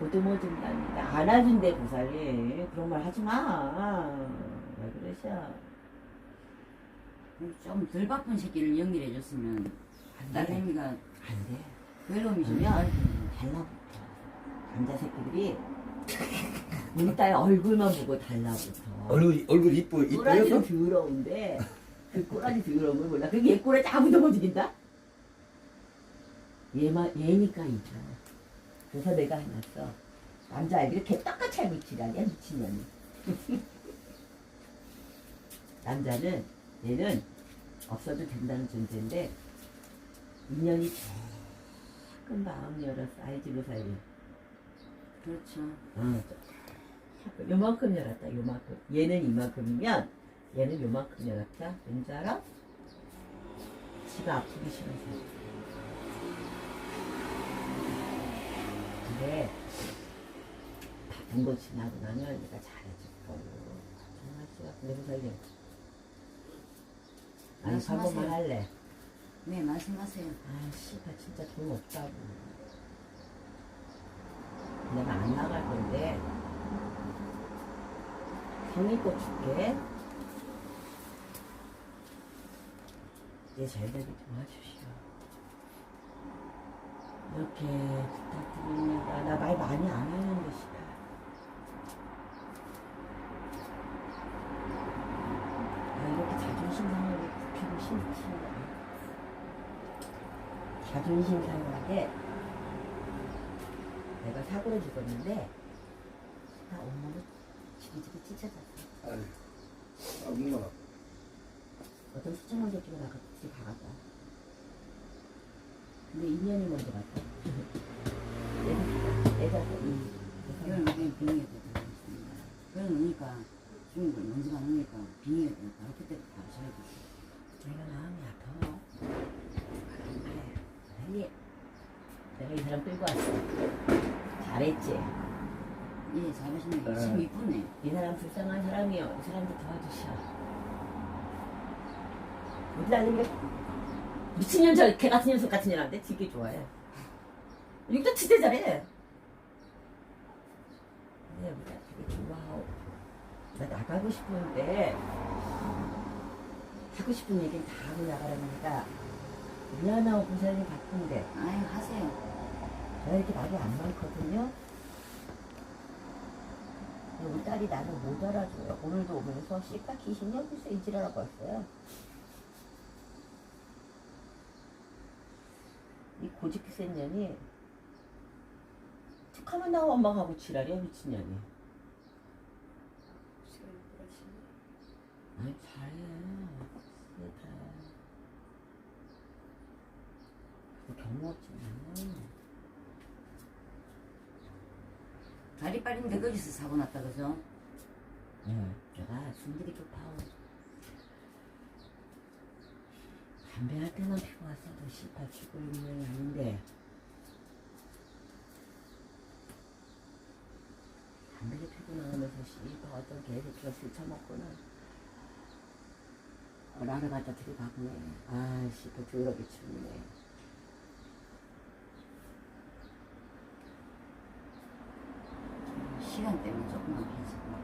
보듬어 준답니다. 안아준대 보살이. 그런 말 하지 마. 왜 그러셔? 좀 덜 바쁜 새끼를 연결해 줬으면 안 돼. 딸내미가 안 돼. 괴로움이시면 달라붙어. 남자 새끼들이 우리 딸 얼굴만 보고 달라붙어. 얼굴 얼굴 이쁘 꼬라지는 이쁘요? 더러운데 그 꼬라지 더러운 걸 몰라. 그게 얘 꼬라지 아무도 못 이긴다? 얘만 얘니까 이겨. 그래서 내가 해놨어. 남자애들이 이렇게 똑같이 알고 지랄이야 미친년이. 남자는 얘는 없어도 된다는 존재인데 인연이 조금 마음 열었어 알지로 살리. 그렇죠. 어, 요만큼 열었다 요만큼. 얘는 이만큼이면 얘는 요만큼 열었다. 왠지 알아? 지가 아프기 싫어서. 근데 거 지나고 나면 얘가 잘해줄 거고. 정말 지가 근데 보살님. 아니 한 말씀하세요. 번만 할래. 네 말씀하세요. 아, 씨발 진짜 돈 없다고. 내가 안 나갈 건데 성의껏 줄게. 얘 잘 되게 도와주시오. 이렇게 부탁드립니다. 나 말 많이 안 하는데 씨발. 나 상하게 굽히고 싫지. 자존심 상하게 내가 사고를 죽었는데 나 엄마를 지기지기 찢어졌어. 아유, 엄마. 어떤 수청만 새끼가 나가 집에 가갔다. 근데 인연이 먼저 갔다. 내 자서 이건 그냥 빙의가 되겠습니다. 그러니까 죽은 걸 먼저 가니까 되니까 바로 그때 가셔야 돼. 내가 마음이 아파. 아니, 내가 이 사람 끌고 왔어. 잘했지. 예 잘하시네. 네. 참 이쁘네. 이 사람 불쌍한 사람이요. 이 사람도 도와주셔. 우리 딸내미가 미친년 저 개 같은 녀석 같은 년한테 되게 좋아해. 이것도 진짜 잘해. 근데 우리 딸 되게 좋아하고 나 나가고 싶은데 하고 싶은 얘기는 다 하고 나가랍니다. 미안하고 부사님 바쁜데 아유 하세요. 제가 이렇게 말이 안 많거든요. 근데 우리 딸이 나를 못 알아줘요. 오늘도 오면서 씨가 귀신이야? 글쎄 이지라라고 했어요. 이 고집기 센 년이 툭 하면 나와 엄마가 하고 지랄이야 미친년이. 아니 잘해. 그 경우 없지만. 다리 빠린데 거기서 사고 났다 그죠? 응, 내가 숨들이 급하고 담배 할 때만 피고 왔어도 씨발 죽을 인연이 아닌데 담배를 피고 나오면서 씨발 어떤 개새끼가 술 처먹고는 나를 갖다 들이박네 아 씨발 더럽게 죽네 시간 때문에 조금만 괜찮아.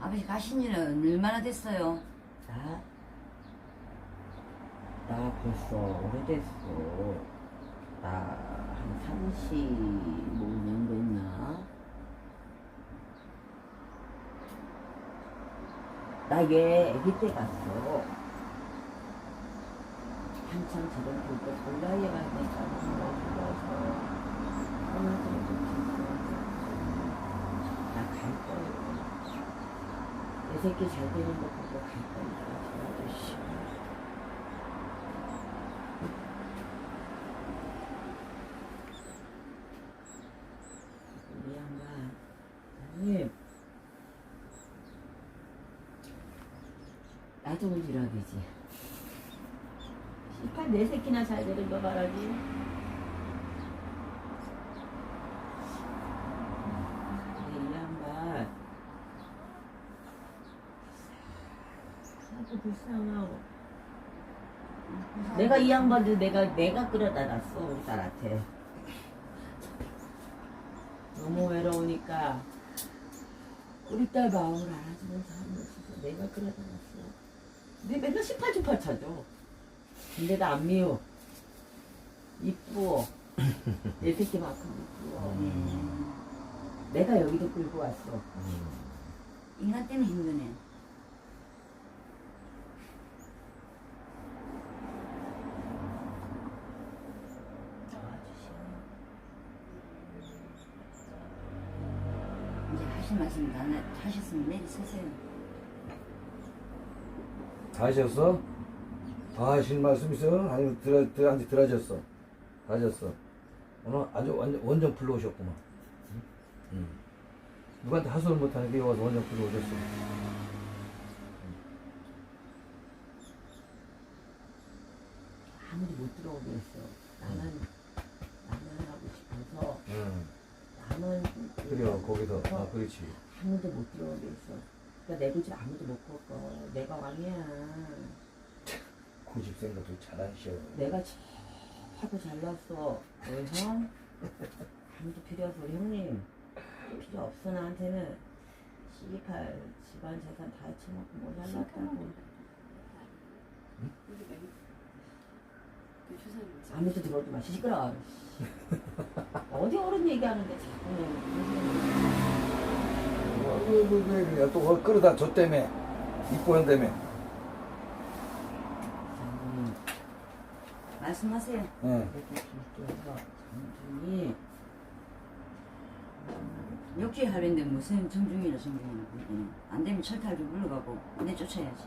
아버지 가신 지는 얼마나 됐어요? 나? 나 벌써 오래됐어. 나 한35년 됐나? 나얘 아기 때 갔어. 한참 저런 볼때 볼라이에 가니까 정말 좋아서 하나도 좋겠어. 나갈 거야. 내 새끼 잘 되는 거 보고 갈 거니까 아저씨. 우리 양반, 아니, 나도 지랄이지. 씨발 내 새끼나 잘 되는 거 바라지. 근데 이 양반 자꾸 불쌍하고 내가 이 양반들 내가 내가 끌어다 놨어 우리 딸한테. 너무 외로우니까 우리 딸 마음을 알아주는 사람이 없어서 내가 끌어다 놨어. 근데 내가 18주팔 쳐줘. 근데 나 안 미워. 이쁘어. 내 새끼만큼 이쁘어. 음. 내가 여기도 끌고 왔어. 인간 때문에 힘드네. 이제 하실 말씀 다 나- 하셨으면 내리 서세요. 다 하셨어? 다 하신 말씀 있어요? 아니면 들어, 들어, 한테 들어졌어? 다 하셨어? 오늘 아주 완전, 원정 풀러 오셨구만. 응? 응. 누구한테 하소를 못하는 게 와서 원정 풀러 오셨어. 아무도 못 들어오게 했어. 나만, 나만 하고 싶어서, 응. 나만. 그래요, 거기서. 아, 그렇지. 아무도 못 들어오게 했어. 그러니까 내 고집 아무도 못 꺾어. 내가 왕이야. 고집 생각도 잘하셔. 내가 최고 잘났어. 그래서 아무도 필요 없어. 우리 형님. 필요 없어, 나한테는. 시집할 집안 재산 다 해쳐먹고 뭐 잘났다고. 아무도 들어오지 마. 시끄러워. 어디 어른 얘기하는데 자꾸. 어, 왜, 왜, 왜, 그래. 또 그걸 끌어다 줬다며. 이뻐한 다며. 장군이 말씀하세요. 길게해서 장군이 욕지 하려는데 무슨 정중이라 정중이라 그러더니 안 되면 철탈 좀 물러가고 내 쫓아야지.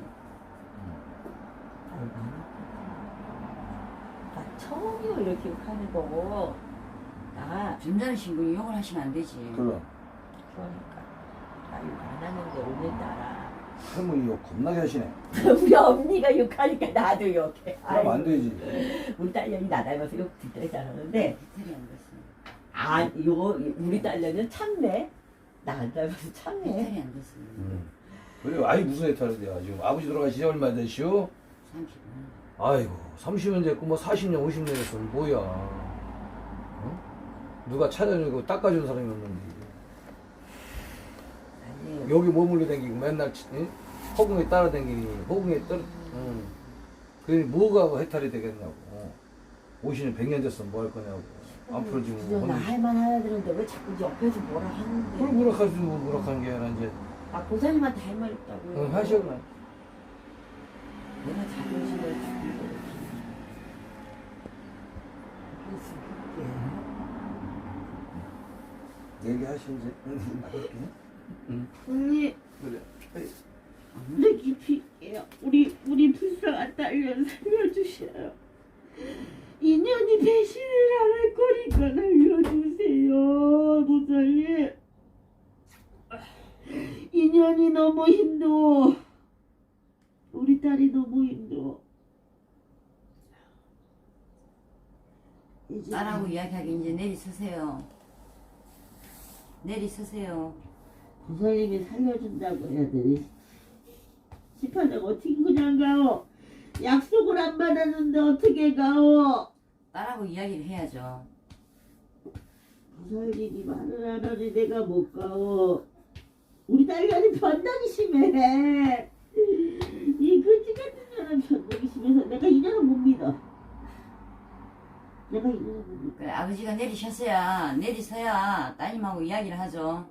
나 처음이요 이렇게 욕하는 거고 나 점잖은 신분이 욕을 하시면 안 되지. 그럼. 그러니까 나욕안 하는데 오늘따라 할머니 욕 겁나게 하시네. 우리 언니가 욕하니까 나도 욕해 그럼 안 아이고, 되지. 우리 딸년이 나 닮아서 욕 진짜 잘하는데 안 됐어. 아 이거 우리 딸년은 참네 나 안 닮아서 참네 이탈이 안 됐어. 응. 그래, 아이, 무슨 돼. 지금 아버지 돌아가신 지 얼마 되시오? 30분. 아이고 30년 됐고 뭐 40년 50년 됐으면 뭐야 어? 누가 찾아주고 닦아주는 사람이 없는데 아니 여기 머물러 댕기고 맨날 치- 응? 허공에 따라댕기니 허공에 떨어 응. 그게 뭐가 해탈이 되겠냐고. 어. 50년 100년 됐으면 뭐 할 거냐고. 앞으로 지금 그저 나 혼자- 할만하다는데 왜 자꾸 옆에서 뭐라 그걸 하는데. 무락할 수뭐 무락하는 게 아니라 이제 아 고사님한테 할 말 있다고. 응, 하셔 내가 자존심을 죽이고 그래서 얘기하시 지 언니 그래 내 깊이게요. 우리 우리 불쌍한 딸년 살려주셔요. 인연이 배신을 안 할 거니까 살려주세요, 부장님. 인연이 너무 힘들어. 우리 딸이 너무 힘들어. 딸하고 이야기하기 이제 내리 서세요. 내리 서세요. 부사님이 살려준다고 해야 되니? 집하자고 어떻게 그냥 가오? 약속을 안 받았는데 어떻게 가오? 딸하고 이야기를 해야죠. 부살님이 말을 안 하니 내가 못 가오. 우리 딸년이 변덕이 심해. 이 거지 같은 년은 변덕이 심해서 내가 이 년은 못 믿어. 내가 이 년은 못 믿어. 그래, 아버지가 내리셨어야 내리서야 따님하고 이야기를 하죠.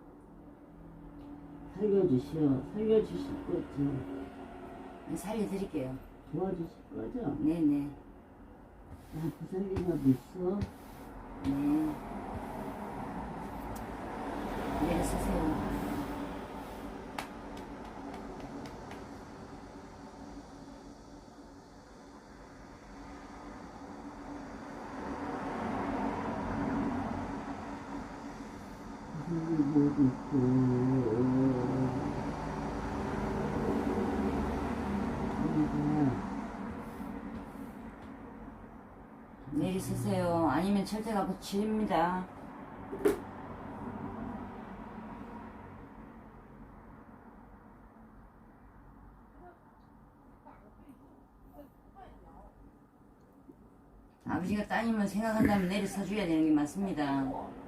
살려주시오. 살려주실 거죠. 살려드릴게요. 도와주실 거죠? 네네. 나 부살님만 믿어. 네. 내리 서세요. 부살님 못 있고. 우리가 내리 서세요. 아니면 철퇴가 고칩니다. 자기가 따님을 생각한다면 내려 사줘야 되는 게 맞습니다.